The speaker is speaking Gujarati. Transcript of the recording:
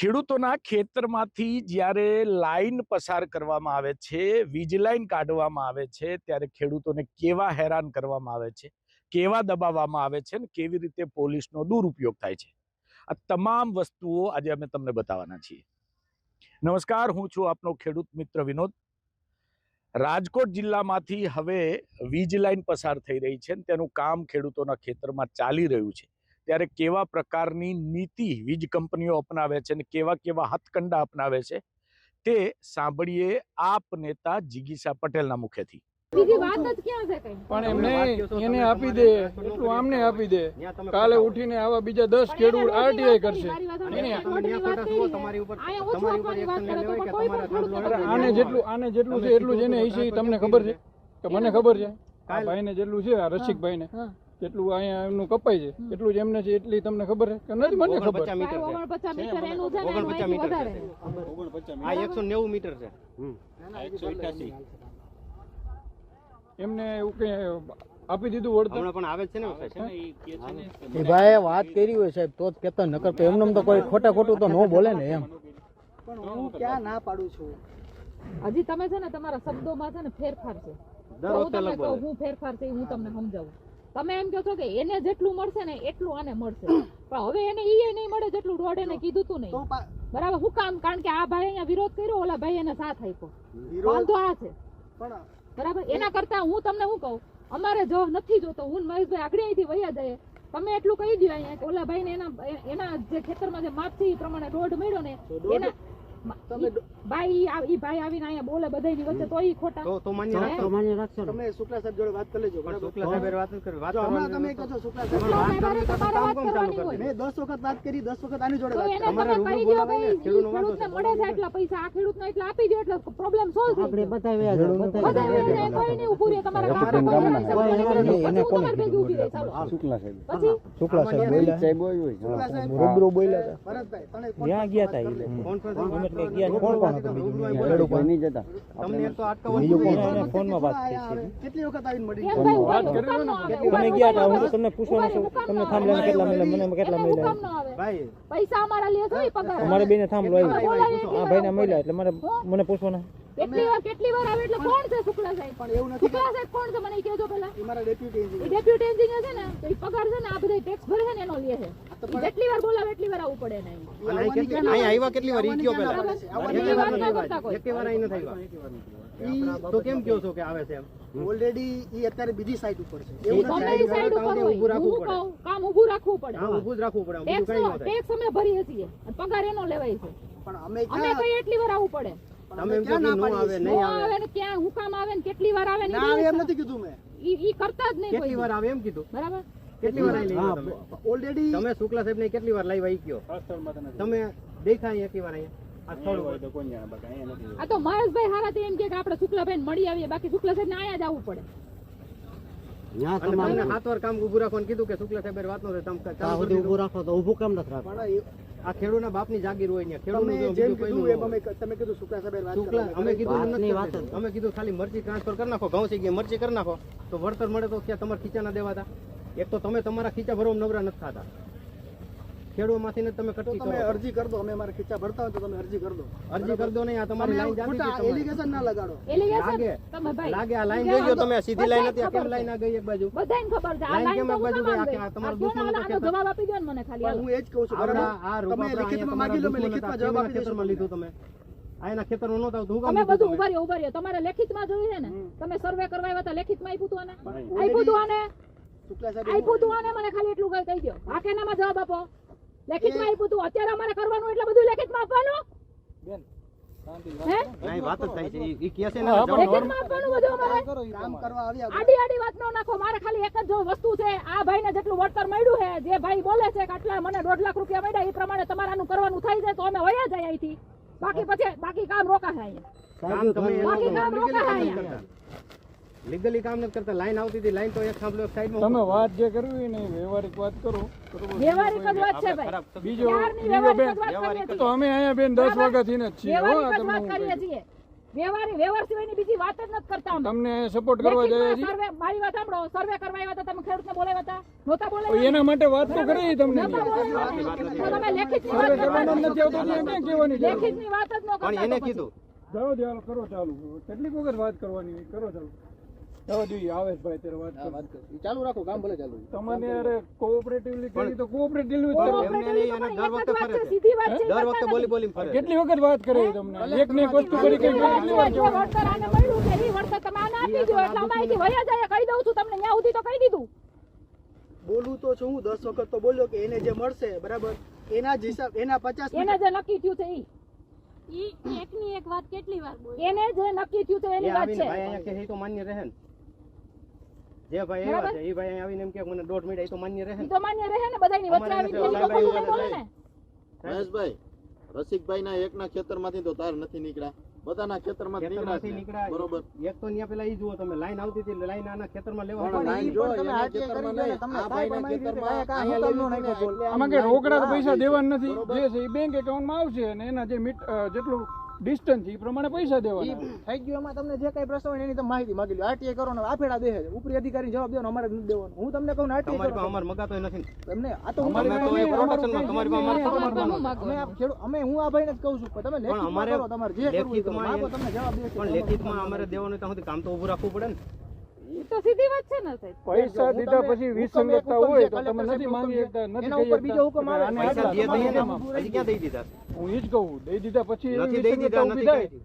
ખેડૂતોના ખેતરમાંથી જ્યારે લાઈન પસાર કરવામાં આવે છે, વીજ લાઈન કાઢવામાં આવે છે, ત્યારે ખેડૂતોને કેવા હેરાન કરવામાં આવે છે, કેવા દબાવવામાં આવે છે ને કેવી રીતે પોલીસનો દુરુપયોગ થાય છે? આ તમામ વસ્તુઓ આજે અમે તમને બતાવવાના છીએ. નમસ્કાર, હું છું આપનો ખેડૂત મિત્ર વિનોદ. રાજકોટ જિલ્લામાંથી હવે વીજ લાઈન પસાર થઈ રહી છે ને તેનું કામ ખેડૂતોના ખેતરમાં ચાલી રહ્યું છે. ત્યારે કેવા પ્રકારની નીતિ વીજ કંપનીઓ અપનાવે છે અને કેવા કેવા હથકંડા અપનાવે છે તે સાંભળીએ આપ નેતા જીગીસા પટેલના મુખેથી. બીજી વાત જ ક્યાં છે કઈ? પણ એમ એને આપી દે એટલું આમને આપી દે. કાલે ઉઠીને આવા બીજા દસ ખેડૂત આરટીઆઈ કરશે. આને જેટલું આને જેટલું છે એટલું જ એને તમને ખબર છે કે મને ખબર છે આ ભાઈને જેટલું છે આ રસિકભાઈને. જેટલું અહીંયા એમનું કપાય છે એટલું જ એમને છે એટલી તમને ખબર છે કે નથી મને ખબર. મીટર છે. ને એનું અહીંથી વધારે. આ એકસો નેવું મીટર છે. એમને એવું કઈ આપી દીધું વળતર? પણ આવે છે ને એ ભાઈ વાત કરી હોય સાહેબ તો જ કેતા નકર તો એમને તો કોઈ ખોટા ખોટું તો ન બોલે ને એમ. પણ હું ક્યાં ના પાડું છું? હજી તમે છે ને તમારા શબ્દોમાં છે ને ફેરફાર છે. હું તમને કહું હું ફેરફાર છે હું તમને સમજાવું. તમે એમ કહો છો કે એને જેટલું મળશે ને એટલું આને મળશે. પણ હવે એને ઈ નહીં મળે જેટલું રોડ એને કીધું તું નહીં. બરાબર હું કામ કારણ કે આ ભાઈ અહીંયા વિરોધ કર્યો ઓલા ભાઈ એને સાથ આપ્યો. વાંધો આ છે. બરાબર એના કરતા હું તમને શું કહું? અમારે જો નથી જોતો હું ને મહેશભાઈ આગળ અહીંથી વયા જઈએ. તમે એટલું કહી દો અહીંયા ઓલા ઓલા ભાઈને એના એના જે ખેતરમાં જે માપ છે એ પ્રમાણે રોડ મળ્યો ને એના ભાઈ ઈ ભાઈ આવીને અહીંયા બોલે બધાયની વચ્ચે તો ઈ ખોટા. તો તો માન્ય રાખશો. માન્ય રાખશો તમે શુક્લા સાહેબ જોડે વાત કરી લેજો શુક્લા સાહેબે વાત કરી વાત જો તમે કહો છો શુક્લા સાહેબ. વાત કરવી તો તમારે કામ વાત કેમ ચાલુ કરી. હોય. મેં વખત વાત કરી દસ વખત આની જોડે વાત તમારે રૂબરૂ કહી દ્યો બોલાવાય ભાઈ, ને, ખેડૂતનો વાંધો ખેડૂતને મળે છે એટલા પૈસા આ ખેડૂતને એટલા આપી દો એટલે પ્રોબ્લેમ સોલ્વ થઈ આપણે જાય બતાવ્યા કોઈ નહીં ઊભું રહે તમારા ગામમાં કોઈ નહીં ગામના. પછી એને હું કોને તમારી ભેગી ઊભી રહી, ચાલો. શુક્લા સાહેબ. પછી? શુક્લા સાહેબ બોલ્યા. શુક્લા સાહેબ રૂબરૂ બોલ્યા ભરતભાઈ તને ત્યાં ગયા હતા કોન્ફરન્સ ગયા કોણ કોણ હતું બીજું? અહીંયા કોઈ નહીં જતા. તમને તો બીજું કોણ? ફોનમાં વાત થઈ આયા કેટલી વખત આવીને મળી વાત કરી ને. તમે ગયા હતા હું તમને પૂછવાનું છું તમને થાંભલા કેટલા મળ્યા? મને કેટલા મળ્યા? હુકામ ન આવે. ભાઈ. પૈસા અમારા લે છે પગાર. અમારે બેને થાંભલો આવ્યો. આ ભાઈને મળ્યા એટલે મારે મને પૂછવાના. કેટલી વાર કેટલી વાર આવે એટલે કોણ છે શુક્લા સાહેબ? પણ એવું નથી શુક્લા સાહેબ કોણ છે? મને કહેજો પહેલા. એ મારા ડેપ્યુટી એન્જિનિયર ડેપ્યુટી એન્જિનિયર છે ને તો એ પગાર છે ને આ બધા ટેક્સ ભરે છે ને એનો લે છે. જેટલી વાર બોલાવે એટલી વાર આવવું પડે ને અહીં. આવ્યા કેટલી વાર? ઈ કયો પહેલા? કેટલી વાર વાત ના કરતા કોઈ. કેટલી વાર અહીં નથી આવ્યા. તો કેમ કહો છો કે આવે છે એમ? ઓલરેડી ઈ અત્યારે બીજી સાઈડ ઉપર છે. એવું નથી સાઈડ ઉપર ઊભું હોય. રાખવું પડે. કામ ઊભું રાખવું પડે. હા ઊભું જ રાખવું પડે ટેક્સ કઈ ન થાય ટેક્સ અમે ભરીએ છીએ અને પગાર એનો લેવાય છે. પણ અમે અમે કઈ એટલી વાર આવવું પડે. તમે એમ કે નો આવે નહીં આવે. આવે ને ક્યાં? હુકામ આવે ને કેટલી વાર આવે ને ના આવે એમ નથી કીધું મેં. ઈ ઈ કરતા જ નહીં કેટલી વાર આવે એમ કીધું? બરાબર? કેટલી વાર આવી લઈ તમે? ઓલરેડી તમે શુક્લા સાહેબ ને કેટલી વાર લાવ્યા ઈ કયો તમે દેખાય એટલી વાર અહીંયા? આ. તો મહેશભાઈ હારા એમ કે કે આપણે શુક્લાભાઈ મળી આવીએ બાકી શુક્લા સાહેબ ને આયા જ આવવું પડે. અને તમને સાત વાર કામ ઊભું રાખવાનું કીધું કે શુક્લા સાહેબ વાત નો. રાખો તો કેમ નથી રાખો આ જાગીર હોય તમે કીધું શુક્લા સાહેબ અમે કીધું. અમે કીધું ખાલી મરચી ટ્રાન્સફર કરી નાખો ઘઉં મરચી કરી નાખો તો વળતર મળે તો ક્યાં તમારે ખીચા ના દેવાતા એક તો તમે તમારા ખીચા ભરવા નવરા નથી થતા. ખેડૂતમાંથી ને તમે કટકી તમે અરજી કરી દો અમે અમારા ખીચા ભરતા હોય તો તમે અરજી કરી દો. અરજી કરી દો નહીં આ તમારી લાઈન જાતી છે એલિગેશન ના લગાડો. એલિગેશન લાગે. તમે ભાઈ લાગે આ લાઈન જોઈ ગયો તમે સીધી લાઈન હતી આ કેમ લાઈન આ ગઈ એક બાજુ? બધાને ખબર છે. આ લાઈન કેમ એક બાજુ ગઈ? આ? તમારા દુશ્મનો આનો જવાબ આપી દો ને મને ખાલી હું એ જ કહું છું બરાબર? આ તમે રૂપા માંગી લો મેં તમારા જવાબ આપી દઈશું. લીધું તમે? આ ખેતર નો નતા તો હું કામ બધું? ઊભા રહ્યો ઊભા રહ્યો તમારે લેખિતમાં જોયું છે ને? તમે સર્વે કરવા આવ્યા હતા લેખિતમાં આપ્યું હતું આને? આપ્યું હતું આને? આપ્યું હતું આને? મને ખાલી એટલું કહી કહી દો. આ કેનામાં જવાબ આપો. લેખિતમાં આપ્યું હતું અત્યારે અમારે કરવાનું એટલે બધું લેખિતમાં આપવાનું? હે? નહીં, વાત જ થાય છે. ઈ- ઈ કહે છે ને હા, જવાબ પણ લેખિતમાં આપવાનું બધું અમારે? કામ કરવા આવ્યા આડી આડી વાત ન નાખો. મારે ખાલી એક જ જો વસ્તુ છે. આ ભાઈને જેટલું વળતર મળ્યું છે જે ભાઈ બોલે છે કે આટલા મને દોઢ લાખ રૂપિયા મળ્યા એ પ્રમાણે તમારાનું કરવાનું થાય છે તો અમે વયા જાય અહીંથી. બાકી પછી બાકી કામ રોકાશે અહીંયા. બાકી કામ રોકાશે અહીંયા. લીગલી કામ નથી કરતા. લાઈન આવતી હતી. લાઈન તો એક સાંભળો એક સાઈડમાં તમે વાત જે કરવી ને વ્યવહારિક વાત કરો. વ્યવહારિક જ વાત છે ભાઈ. બીજો બીજો વ્યવહારિક બેન. જ વાત કરીએ તો અમે અહીંયા બેન દસ વાગ્યાથી ને છીએ. હો વાત કરીએ છીએ. વ્યવહારી વ્યવહાર સિવાયની બીજી વાત જ નથી કરતા અમે. તમને સપોર્ટ કરવા જાય છે સર્વે મારી વાત સાંભળો. સર્વે કરવા આવ્યા હતા તમે ખેડૂતને બોલાવ્યા હતા. નહોતા બોલાવ્યા. એના માટે વાત તો કરી તમને. તમે લેખિતની વાત કરવાનો જ નથી આવતો એમ ક્યાં કહેવાની? લેખિતની વાત જ ન કરતા પણ એને કીધું. જાઓ દે કરો ચાલુ. કેટલીક વખત વાત કરવાની કરો ચાલુ. આવે ભાઈ ત્યારે વાત ચાલુ રાખો કામ ભલે ચાલુ તમને અરે કોઓપરેટિવલી કરી તો કોઓપરેટિવલી જ કરો એમને નહીં, એને દર વખતે એક જ વાત ફરે છે, છે. સીધી વાત છે, દર વખતે બોલી બોલી ફરે કેટલી વખત વાત કરે તમને એક ને એક વસ્તુ કરી કઈ સીધી વાત કેટલી વાર છે, જે વળતર આને મળ્યું છે, ઈ વળતર તમે આને આપી દ્યો, એટલે અમે વયા જાય કહી દઉં છું તમને ન્યા સુધી તો કહી દીધું બોલું તો છું હું દસ વખત તો બોલ્યો કે એને જે મળશે બરાબર એના જ હિસાબ એના પચાસ એને જે નક્કી થયું છે ઈ ની એકની એક વાત કેટલી વાર બોલી એને જે નક્કી થયું છે એની વાત છે ભાઈ અહીંયા કે એ તો માન્ય રહે ને જે ભાઈ આવ્યા છે એ ભાઈ આવીને એમ કે મને દોઢ મિનિટ એ તો માન્ય રહે તો માન્ય રહે ને બધાની વચ્ચે અમારે આવી નથી, બોલે બોલે ને મહેશભાઈ રસિકભાઈ ના. એક ના ખેતરમાંથી તો તાર નથી નીકળ્યા. બધાના ખેતરમાંથી નીકળ્યા નીકળ્યા બરોબર. એક તો ત્યાં પેલા ઈ જુઓ તમે લાઈન આવતી હતી લાઈન આના ખેતરમાં લેવા લાઈન. જો એના ખેતરમાં નહીં, આ ભાઈના ખેતરમાં અહીંયા લેવી હતી ને એટલે આમાં કે રોકડા પૈસા દેવાના નથી. જે છે એ બેંક એકાઉન્ટમાં આવશે અને એના જે મીટ જેટલું ડિસ્ટન્સ એ પ્રમાણે પૈસા દેવાના. થઈ ગયું એમાં તમને જે કઈ પ્રશ્ન હોય એની તમે માહિતી માંગી લો આરટીઆઈ કરો ને આફેડા દે છે. ઉપરી અધિકારી જવાબ દેવાનો અમારે નથી દેવાનો. હું તમને કહું પાસે આરટીઆઈ અમારે મગાતો નથી તમને આ તો અમારે અમે તો એ પ્રોડક્શનમાં તમારી પાસે અમારે અમે અમે હું આ ભાઈને જ કહું છું પણ તમે લેખિત અમારે કરો તમારે જે કરવું કરો. તમને જવાબ દેશે. પણ લેખિતમાં અમારે દેવાનું તો કામ તો ઊભું રાખવું પડે ને. ઈ તો સીધી વાત છે ને સાહેબ. પૈસા હું દીધા પછી વિસંગતતા હોય તો તમે નથી સાહેબ માંગી હુકમ છે. શકતા નથી એના ઉપર બીજો હુકમ આવે પૈસા જે દઈએ ને હજી ક્યાં દઈ દીધા? હું એ જ કહું દઈ દીધા પછી નથી દઈ વિસંગતતા દીધા નથી.